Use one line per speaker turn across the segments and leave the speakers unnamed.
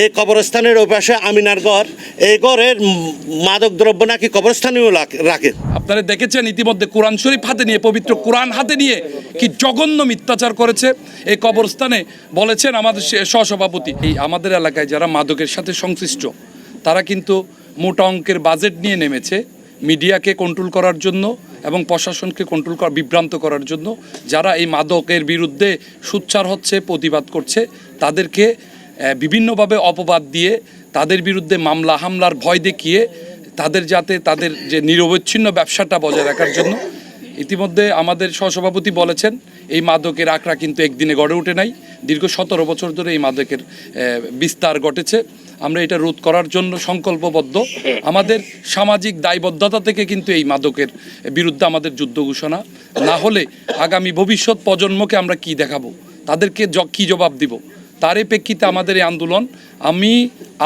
এই কবরস্থানের ওই পাশে আমিনার ঘর। এই ঘরের মাদক দ্রব্য নাকি কবরস্থানেও রাখে।
আপনারা দেখেছেন ইতিমধ্যে কোরআন শরীফ হাতে নিয়ে, পবিত্র কোরআন হাতে নিয়ে কি জঘন্য মিথ্যাচার করেছে। এই কবরস্থানে বলেছেন আমাদের সহসভাপতি। এই আমাদের এলাকায় যারা মাদকের সাথে সংশ্লিষ্ট, তারা কিন্তু মোটা অঙ্কের বাজেট নিয়ে নেমেছে মিডিয়াকে কন্ট্রোল করার জন্য এবং প্রশাসনকে কন্ট্রোল করা, বিভ্রান্ত করার জন্য। যারা এই মাদকের বিরুদ্ধে সুচ্চার হচ্ছে, প্রতিবাদ করছে, তাদেরকে বিভিন্নভাবে অপবাদ দিয়ে তাদের বিরুদ্ধে মামলা, হামলার ভয় দেখিয়ে তাদের যাতে তাদের যে নিরবচ্ছিন্ন ব্যবসাটা বজায় রাখার জন্য, ইতিমধ্যে আমাদের সহসভাপতি বলেছেন, এই মাদকের আঁকড়া কিন্তু একদিনে গড়ে ওঠে নাই। দীর্ঘ সতেরো বছর ধরে এই মাদকের বিস্তার ঘটেছে। আমরা এটা রোধ করার জন্য সংকল্পবদ্ধ। আমাদের সামাজিক দায়বদ্ধতা থেকে কিন্তু এই মাদকের বিরুদ্ধে আমাদের যুদ্ধ ঘোষণা। না হলে আগামী ভবিষ্যৎ প্রজন্মকে আমরা কি দেখাবো? তাদেরকে কি জবাব দিব? তারই প্রেক্ষিতে আমাদের এই আন্দোলন। আমি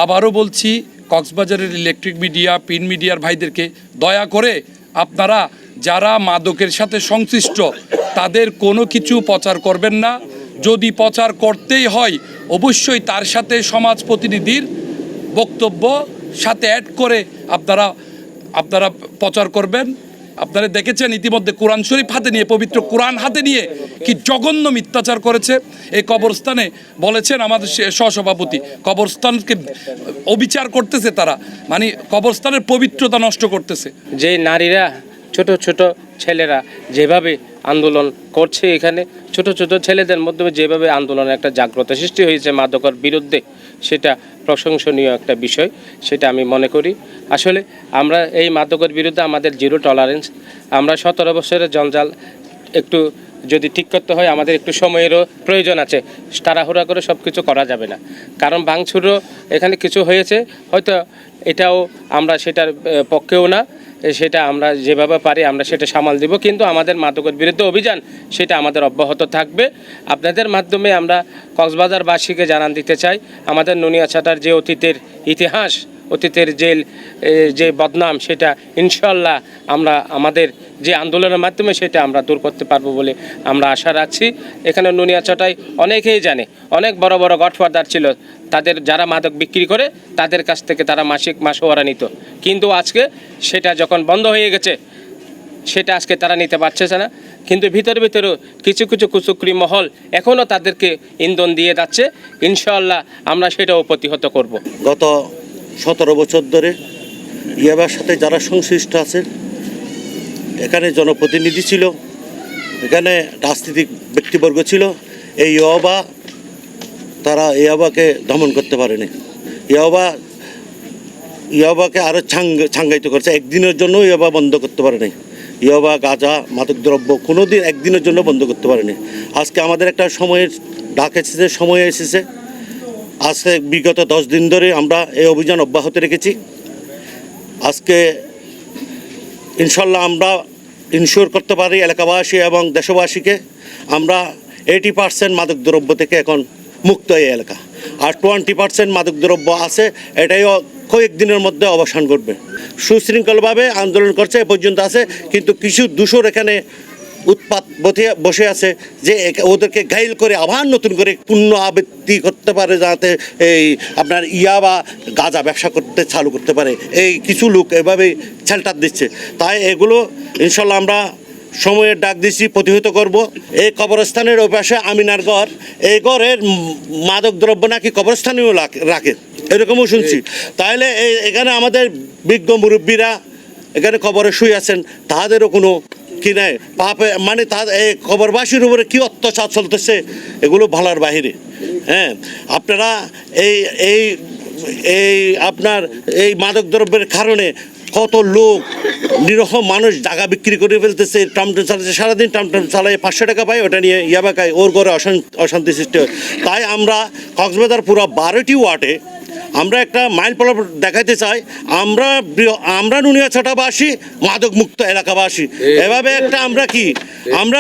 আবারও বলছি, কক্সবাজারের ইলেকট্রিক মিডিয়া প্রিন্ট মিডিয়ার ভাইদেরকে দয়া করে আপনারা যারা মাদকের সাথে সংশ্লিষ্ট, তাদের কোনো কিছু প্রচার করবেন না। যদি প্রচার করতেই হয়, অবশ্যই তার সাথে সমাজ প্রতিনিধির বক্তব্য সাথে অ্যাড করে আপনারা আপনারা প্রচার করবেন। আপনারা দেখেছেন ইতিমধ্যে কোরআন শরীফ হাতে নিয়ে, পবিত্র কোরআন হাতে নিয়ে কি জঘন্য মিথ্যাচার করেছে। এই কবরস্থানে বলেছেন আমাদের সহসভাপতি, কবরস্থানকে অবিচার করতেছে তারা। মানে কবরস্থানের পবিত্রতা নষ্ট করতেছে।
যে নারীরা ছোট ছোট ছেলেরা যেভাবে আন্দোলন করছে এখানে, ছোট ছোট ছেলেদের মধ্যে যেভাবে আন্দোলনের একটা জাগ্রত সৃষ্টি হয়েছে মাদকের বিরুদ্ধে, সেটা প্রশংসনীয় একটা বিষয়, সেটা আমি মনে করি। আসলে আমরা এই মাদকের বিরুদ্ধে আমাদের জিরো টলারেন্স আমরা সতেরো বছরের জঞ্জাল, একটু যদি ঠিক করতে হয়, আমাদের একটু সময়েরও প্রয়োজন আছে, তাড়াহুড়া করে সব কিছু করা যাবে না। কারণ ভাঙচুরও এখানে কিছু হয়েছে, হয়তো এটাও আমরা সেটার পক্ষেও না সেটা আমরা যেভাবে পারি, আমরা সেটা সামাল দিব। কিন্তু আমাদের মাদকের বিরুদ্ধে অভিযান, সেটা আমাদের অব্যাহত থাকবে। আপনাদের মাধ্যমে আমরা কক্সবাজারবাসীকে জানান দিতে চাই, আমাদের নুনিয়াছাটার যে অতীতের ইতিহাস অতীতের যে যে বদনাম, সেটা ইনশাল্লাহ আমরা, আমাদের যে আন্দোলনের মাধ্যমে সেটা আমরা দূর করতে পারব বলে আমরা আশা রাখছি। এখানে নুনিয়াচটায় অনেকেই জানে, অনেক বড় বড় গডফাদার ছিল। তাদের যারা মাদক বিক্রি করে, তাদের কাছ থেকে তারা মাসিক মাসোয়ারা নিত। কিন্তু আজকে সেটা যখন বন্ধ হয়ে গেছে, সেটা আজকে তারা নিতে পারছে না। কিন্তু ভিতরে ভিতরেও কিছু কিছু কুচুকরি মহল এখনও তাদেরকে ইন্ধন দিয়ে যাচ্ছে। ইনশাল্লাহ আমরা সেটাও প্রতিহত করব।
গত সতেরো বছর ধরে ইয়াবার সাথে যারা সংশ্লিষ্ট আছে, এখানে জনপ্রতিনিধি ছিল, এখানে রাজনীতিক ব্যক্তিবর্গ ছিল, এই ইয়াবা, তারা ইয়াবাকে দমন করতে পারেনি। ইয়াবা, ইয়াবাকে আরও ছাং ছাঙ্গায়িত করেছে। একদিনের জন্য ইয়াবা বন্ধ করতে পারেনি। ইয়াবা, গাঁজা মাদক দ্রব্য কোনো দিন একদিনের জন্য বন্ধ করতে পারেনি। আজকে আমাদের একটা সময়ের ডাক এসেছে, সময় এসেছে। আজকে বিগত দশ দিন ধরে আমরা এই অভিযান অব্যাহত রেখেছি। আজকে ইনশাল্লাহ আমরা ইনশিওর করতে পারি এলাকাবাসী এবং দেশবাসীকে। আমরা এইটি পার্সেন্ট মাদক দ্রব্য থেকে এখন মুক্ত এই এলাকা। আর টোয়েন্টি পার্সেন্ট মাদক দ্রব্য আছে, এটাইও কয়েকদিনের মধ্যে অবসান ঘটবে। সুশৃঙ্খলভাবে আন্দোলন করছে এ পর্যন্ত আছে, কিন্তু কিছু দূষর এখানে উৎপাত বসে- বসে আছে যে ওদেরকে গাইল করে আবার নতুন করে পূর্ণ আবৃত্তি করতে পারে যাতে এই আপনার ইয়া বা গাঁজা ব্যবসা করতে চালু করতে পারে। এই কিছু লোক এভাবেই ছেলটার দিচ্ছে। তাই এগুলো ইনশাল্লাহ আমরা সময়ের ডাক দিচ্ছি প্রতিহত করব। এই কবরস্থানের ওই পাশে আমিনার ঘর এই ঘরের মাদক দ্রব্য নাকি কবরস্থানেও রাখে। এরকমও শুনছি। তাহলে এই এখানে আমাদের বিজ্ঞ মুরব্বীরা এখানে কবরে শুয়ে আছেন তাহাদেরও কোনো কি নাই? পাপে মানে তাদের এই কবরবাসীর উপরে কি অত্যাচার চলতেছে, এগুলো ভালার বাহিরে হ্যাঁ আপনারা এই এই এই আপনার এই মাদক দ্রব্যের কারণে কত লোক নিরহ মানুষ জায়গা বিক্রি করে ফেলতেছে টমটম চালাচ্ছে সারাদিন টমটম চালায়, পাঁচশো টাকা পায়, ওটা নিয়ে ইয়াবা খায়, ওর ঘরে অশান্তি সৃষ্টি হয়। তাই আমরা কক্সবাজার পুরো বারোটি ওয়ার্ডে আমরা একটা মাইল পল দেখাইতে চাই। আমরা আমরা নুনিয়া ছটাবাসী মাদক মুক্ত এলাকাবাসী এভাবে একটা আমরা কি? আমরা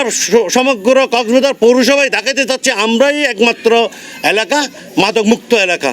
সমগ্র কক্সবাজার পৌরসভায় দেখাইতে চাচ্ছি আমরাই একমাত্র এলাকা মাদক মুক্ত এলাকা।